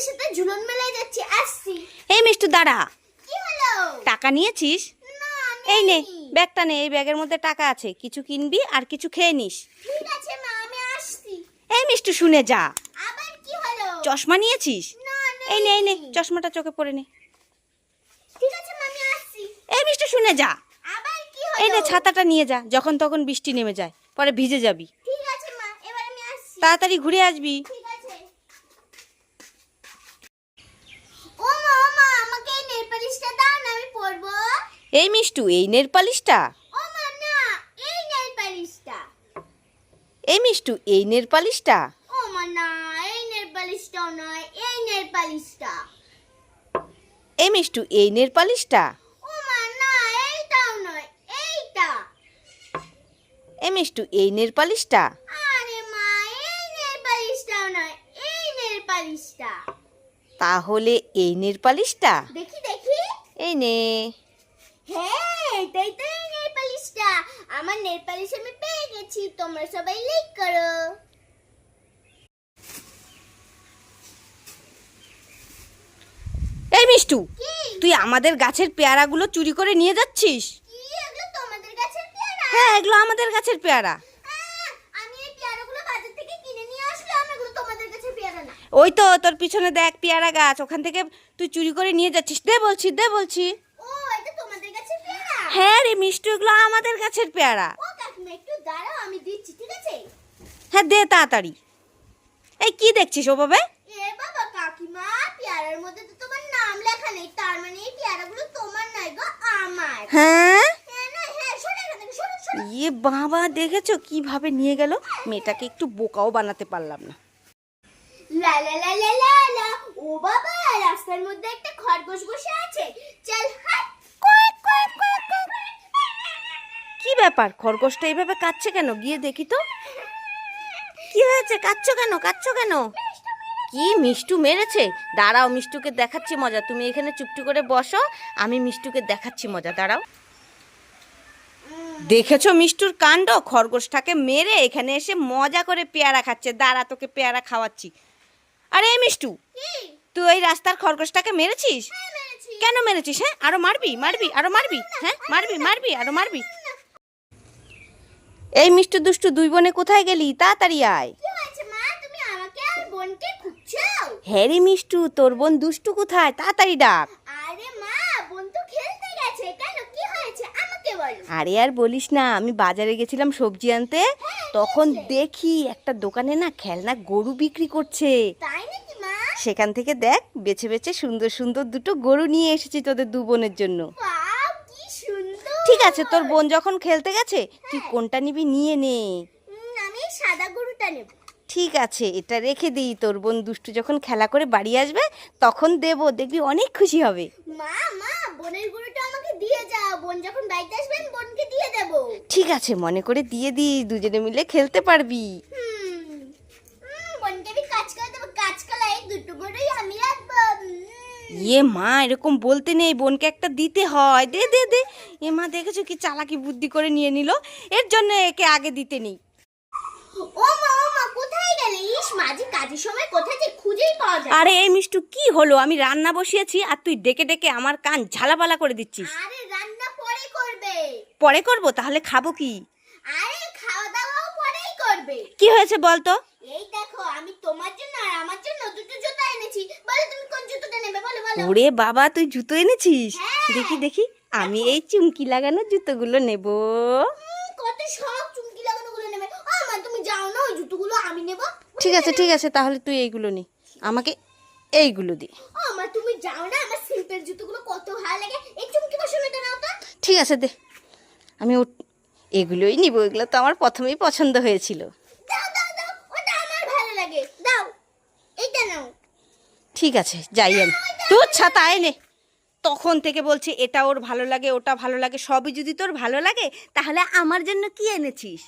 বন্ধুদের সাথে ঝুলন মেলায় যাচ্ছি আসছি। এই মিষ্টু দাঁড়া। কি হলো? টাকা নিয়েছিস? এই নে ব্যাগটা নে এই ব্যাগের মধ্যে টাকা আছে। কিছু কিনবি আর কিছু খেয়ে নিস। ঠিক আছে মা আমি আসছি। এই মিষ্টু শুনে যা। আবার কি হলো? চশমা নিয়েছিস? এই নে এই নে চশমাটা চোখে পড়ে নে। ঠিক আছে মা আমি আসছি। এই মিষ্টু শুনে যা। আবার কি এই নে ছাতাটা নিয়ে যা যখন তখন বৃষ্টি নেমে যায়। পরে ভিজে যাবি। ঠিক আছে মা এবার আমি আসছি। তাড়াতাড়ি ঘুরে আসবি ঠিক আছে ও মা ও মা আমাকে এই নেল পালিশটা দাও না আমি পরবো এই মিষ্টু এই নেল পালিশটা এই মিষ্টু এই নেল পালিশটা এই মিষ্টু এই নেল পালিশটা এই মিষ্টু এই নেল পালিশটা তাহলে এই নেল পালিশটা দেখি দেখি এই নে হ্যাঁ এটাই তো নেল পালিশটা আমার নেল পালিশ আমি পেয়ে গেছি তোমরা সবাই লাইক করো। এই মিষ্টু তুই আমাদের গাছের পেয়ারাগুলো চুরি করে নিয়ে যাচ্ছিস? হ্যাঁ এগুলো আমাদের গাছের পেয়ারা। ওই তো তোর পিছনে দেখ পেয়ারা গাছ ওখান থেকে তুই চুরি করে নিয়ে যাচ্ছিস। দে বলছি দে বলছি ও এটা তোমাদের গাছের পেয়ারা হ্যাঁ রে মিষ্টু এগুলো আমাদের গাছের পেয়ারা। একটু দাঁড়াও আমি দিচ্ছি ঠিক আছে? হ্যাঁ দে তাড়াতাড়ি। এই কি দেখছিস ওভাবে? এ বাবা কাকিমা পেয়ারার মধ্যে তো তোমার নাম লেখা নেই তার মানে এই পেয়ারাগুলো তোমার নয় গো আমার। হ্যাঁ? হ্যাঁ হ্যাঁ ইয়ে বাবা দেখেছ কীভাবে নিয়ে গেল? মেয়েটাকে একটু বোকাও বানাতে পারলাম না। লা লা লা লা লা লা। ও বাবা রাস্তার মধ্যে একটা খরগোশ বসে আছে। চল হাট। ব্যাপার? খরগোশটা এইভাবে কাচ্ছে কেন? গিয়ে দেখি তো। কি হয়েছে? কাচ্ছো কেন? কাচ্ছো কেন? কি মিষ্টু মেরেছে? দাঁড়াও মিষ্টুকে দেখাচ্ছি মজা। তুমি এখানে চুপটি করে বসো আমি মিষ্টুকে দেখাচ্ছি মজা। দাঁড়াও। দেখেছ মিষ্টুর কাণ্ড? খরগোশটাকে মেরে এখানে এসে মজা করে পেয়ারা খাচ্ছে। দাঁড়া তোকে পেয়ারা খাওয়াচ্ছি। আরে মিষ্টু তুই ওই রাস্তার খরগোশটাকে মেরেছিস? হ্যাঁ কেন মেরেছিস হ্যাঁ? আরও মারবি মারবি আরও মারবি হ্যাঁ? মারবি মারবি আরও মারবি। এই মিষ্টু দুষ্টু দুই বোনে কোথায় গেলি? তাড়াতাড়ি আয়। কি হয়েছে মা? তুমি আমাকে আর বোনকে খুঁজছো? হ্যাঁ রে মিষ্টু তোর বোন দুষ্টু কোথায়? তাড়াতাড়ি ডাক। আরে মা বোন তো খেলতে গেছে। কেন? কি হয়েছে? আমাকে বলো। আরে আর বলিস না আমি বাজারে গেছিলাম সবজি আনতে। তখন দেখি একটা দোকানে না খেলনা গরু বিক্রি করছে। তাই নাকি মা? সেখান থেকে দেখ বেছে বেছে সুন্দর সুন্দর দুটো গরু নিয়ে এসেছি তোদের দু বোনের জন্য। ঠিক আছে তোর বোন যখন খেলতে গেছে তুই কোনটা নিবি নিয়ে নে। আমি সাদা গরুটা নেব। ঠিক আছে এটা রেখে দিই তোর বোন দুষ্টু যখন খেলা করে বাড়ি আসবে তখন দেব দেখবি অনেক খুশি হবে। মা মা বোনের গরুটা আমাকে দিয়ে যাও বোন যখন বাড়িতে আসবেন বোনকে দিয়ে দেব। ঠিক আছে মনে করে দিয়ে দিই দুজনে মিলে খেলতে পারবি হুম উম, বোনকে আমি কাজ করে দেবো কাজ কলাই দুটো গরুই আমি রাখব উম। ইয়ে মা এরকম বলতে নেই বোনকে একটা দিতে হয়। দে দে দে। এ মা দেখেছ কি চালাকি বুদ্ধি করে নিয়ে নিল? এর জন্য একে আগে দিতে নেই। ও মা ও মা কোথায় গেলে? ইস মাঝে কাজের সময় কোথায় যে খুঁজেই পাওয়া যায় আরে এই মিষ্টু কি হলো? আমি রান্না বসিয়েছি আর তুই ডেকে ডেকে আমার কান ঝালাপালা করে দিচ্ছিস। আরে রান্না পরে করবে। পরে করব? তাহলে খাব কি? আরে খাওয়া দাওয়াও পরেই করবে। কি হয়েছে বলতো? এই দেখো আমি তোমার জন্য আর আমার জন্য দুটো জুতো এনেছি বলো তুমি কোন জুতোটা নেবে বলো বলো ওরে বাবা তুই জুতো এনেছিস? হ্যাঁ। দেখি দেখি। আমি এই চুমকি লাগানো জুতোগুলো নেব। কত চুমকি নেবে। ও তুমি যাও না ওই জুতোগুলো আমি নেব। ঠিক আছে ঠিক আছে তাহলে তুই এইগুলো নে। আমাকে এইগুলো দি। তুমি যাও না আমার সিম্পল জুতোগুলো কত ভালো লাগে। এই চুমকি বসানোটা নাও তো। ঠিক আছে দে। আমি এগুলোই নিব এগুলো তো আমার প্রথমেই পছন্দ হয়েছিল। দাও দাও দাও ওটা আমার ভালো লাগে। দাও এইটা নাও। ঠিক আছে যাই আমি। তোর ছাতা আয় নে। তখন থেকে বলছি এটা ওর ভালো লাগে ওটা ভালো লাগে সবই যদি তোর ভালো লাগে তাহলে আমার জন্য কি এনেছিস?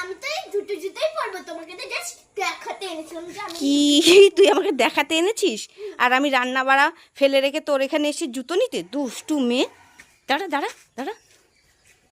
আমি তো এই দুটো জুতোই পরবো তোমাকে তো জাস্ট দেখাতে এনেছিলাম কি? তুই আমাকে দেখাতে এনেছিস? আর আমি রান্না বাড়া ফেলে রেখে তোর এখানে এসে জুতো নিতে? দুষ্টু মেয়ে। দাঁড়া দাঁড়া দাঁড়া।